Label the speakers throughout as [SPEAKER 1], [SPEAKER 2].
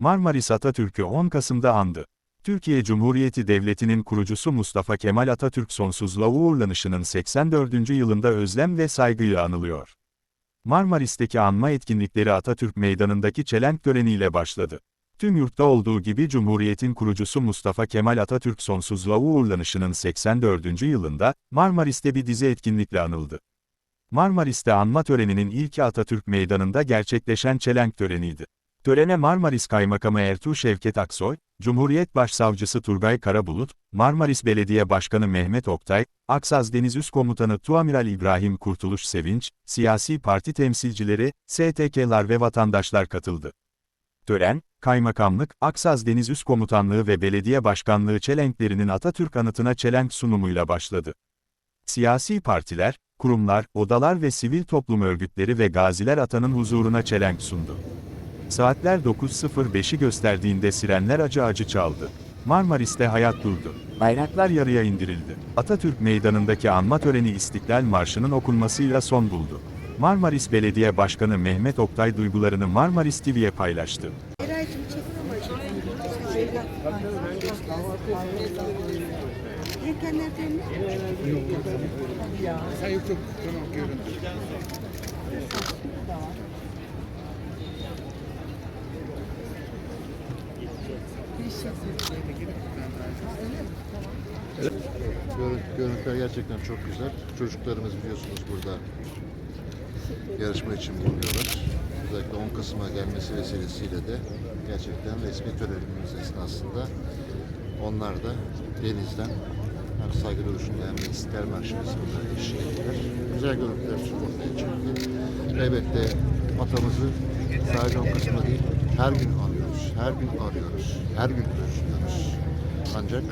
[SPEAKER 1] Marmaris Atatürk'ü 10 Kasım'da andı. Türkiye Cumhuriyeti Devleti'nin kurucusu Mustafa Kemal Atatürk sonsuzluğa uğurlanışının 84. yılında özlem ve saygıyla anılıyor. Marmaris'teki anma etkinlikleri Atatürk Meydanı'ndaki çelenk töreniyle başladı. Tüm yurtta olduğu gibi Cumhuriyet'in kurucusu Mustafa Kemal Atatürk sonsuzluğa uğurlanışının 84. yılında, Marmaris'te bir dizi etkinlikle anıldı. Marmaris'te anma töreninin ilki Atatürk Meydanı'nda gerçekleşen çelenk töreniydi. Törene Marmaris Kaymakamı Ertuğ Şevket Aksoy, Cumhuriyet Başsavcısı Turgay Karabulut, Marmaris Belediye Başkanı Mehmet Oktay, Aksaz Deniz Üst Komutanı Tuamiral İbrahim Kurtuluş Sevinç, siyasi parti temsilcileri, STK'lar ve vatandaşlar katıldı. Tören, Kaymakamlık, Aksaz Deniz Üst Komutanlığı ve Belediye Başkanlığı çelenklerinin Atatürk anıtına çelenk sunumuyla başladı. Siyasi partiler, kurumlar, odalar ve sivil toplum örgütleri ve gaziler atanın huzuruna çelenk sundu. Saatler 9.05'i gösterdiğinde sirenler acı acı çaldı. Marmaris'te hayat durdu. Bayraklar yarıya indirildi. Atatürk Meydanı'ndaki anma töreni İstiklal Marşı'nın okunmasıyla son buldu. Marmaris Belediye Başkanı Mehmet Oktay duygularını Marmaris TV'ye paylaştı.
[SPEAKER 2] Eraycığım
[SPEAKER 3] Görün-
[SPEAKER 4] Görüntüler gerçekten çok güzel. Çocuklarımız biliyorsunuz burada yarışma için bulunuyorlar. Özellikle 10 Kasım'a gelmesi vesilesiyle de gerçekten resmi törenimiz esnasında onlar da denizden hem saygı duruşunda hem de İstiklal Marşı'nda eşlik ettiler. Güzel görüntüler ortaya çıktı. Elbette atamızı sadece 10 Kasım'da değil, her gün anıyoruz, her gün arıyoruz, her gün özlüyoruz. Ancak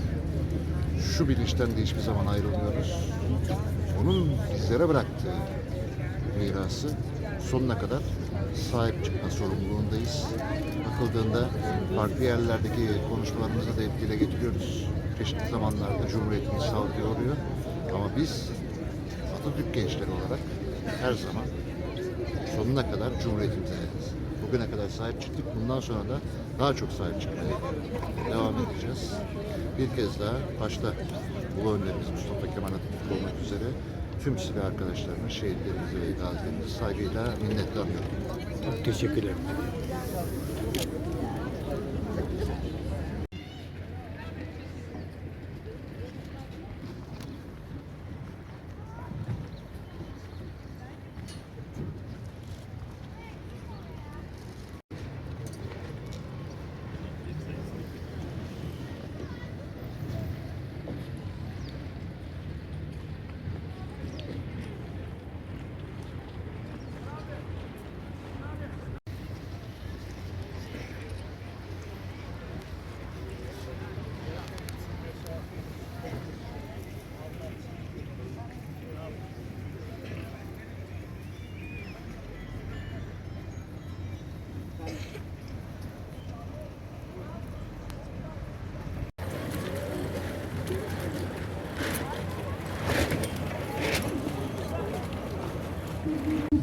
[SPEAKER 4] şu bilinçten de hiçbir zaman ayrılmıyoruz. Onun bizlere bıraktığı mirası sonuna kadar sahip çıkma sorumluluğundayız. Bakıldığında farklı yerlerdeki konuşmalarımızda da hep dile getiriyoruz. Çeşitli zamanlarda Cumhuriyetimiz saldırıya uğruyor. Ama biz Atatürk gençleri olarak her zaman sonuna kadar Cumhuriyetimize bugüne kadar sahip çıktık. Bundan sonra da daha çok sahip çıkmaya devam edeceğiz. Bir kez daha başta Ulu Önderimiz Mustafa Kemal Atatürk olmak üzere tüm silah arkadaşlarımı, şehitlerimizi ve gazilerimizi saygıyla minnetle anıyorum.
[SPEAKER 5] Çok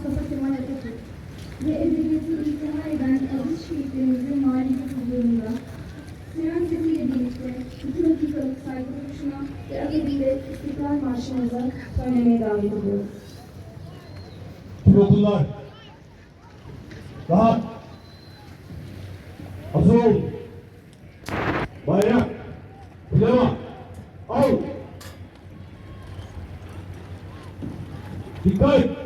[SPEAKER 6] Mustafa Kemal Atatürk ve edebiyatı imtihan eden aziz şehitlerimizin manevi huzurunda Siren sesiyle birlikte iki dakikalık saygı duruşuna ve adebiyle İstiklal Marşımıza söylemeye davet ediyoruz.
[SPEAKER 5] Okullar. Rahat. Hazır ol. Bayrak. Plama. Al. Dikkat.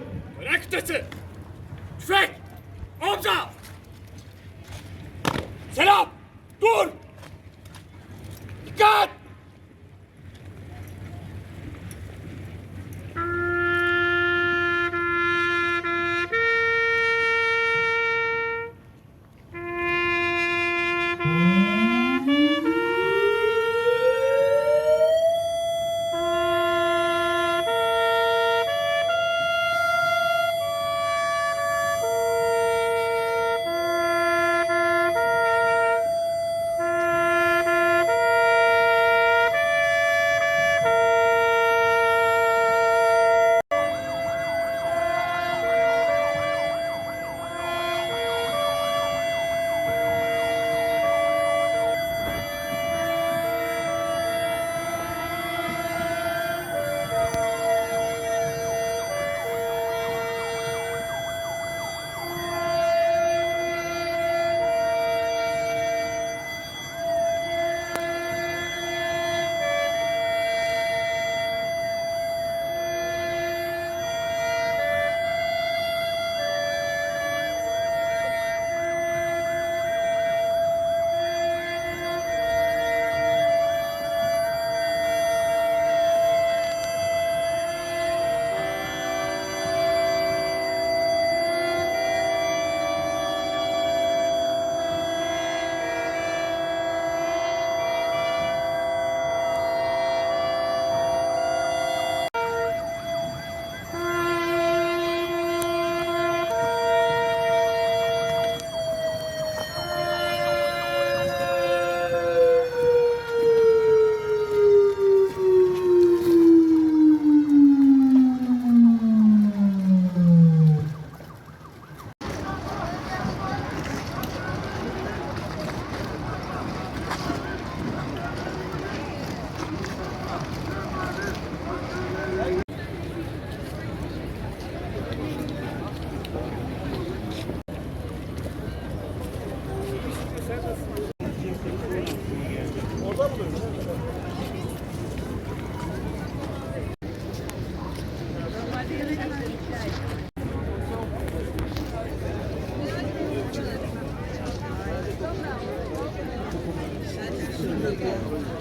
[SPEAKER 5] again.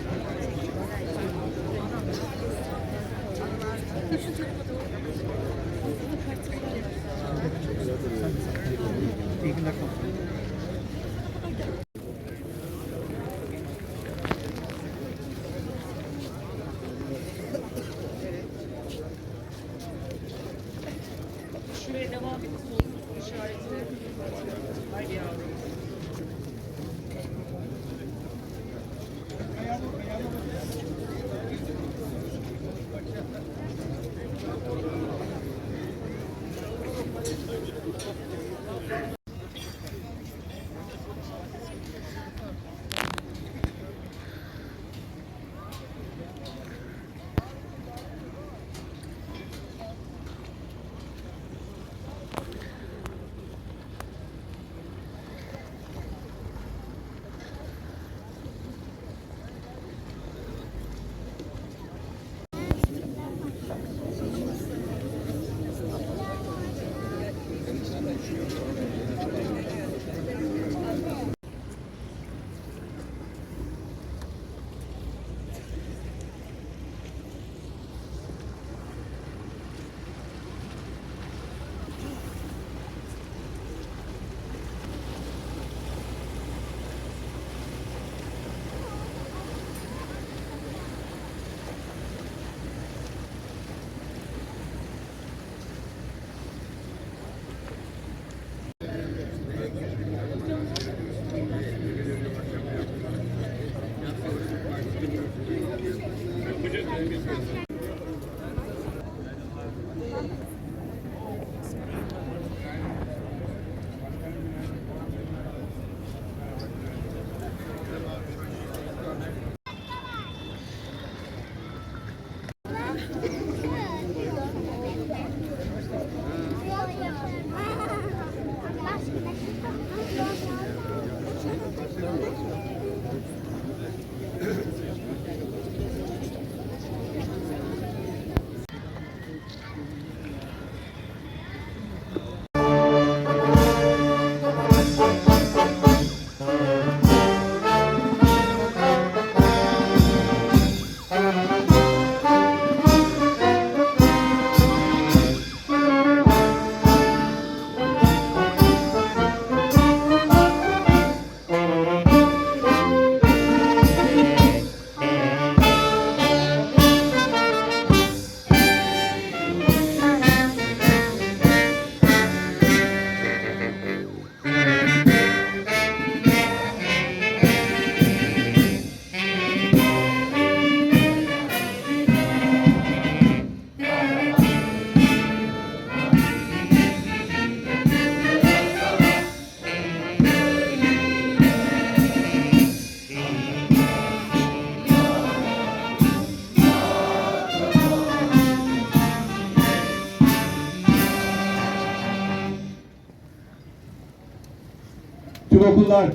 [SPEAKER 5] Okullar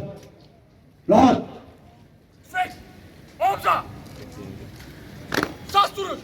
[SPEAKER 5] rahat.
[SPEAKER 7] Tüfek! Omza! Sas durun!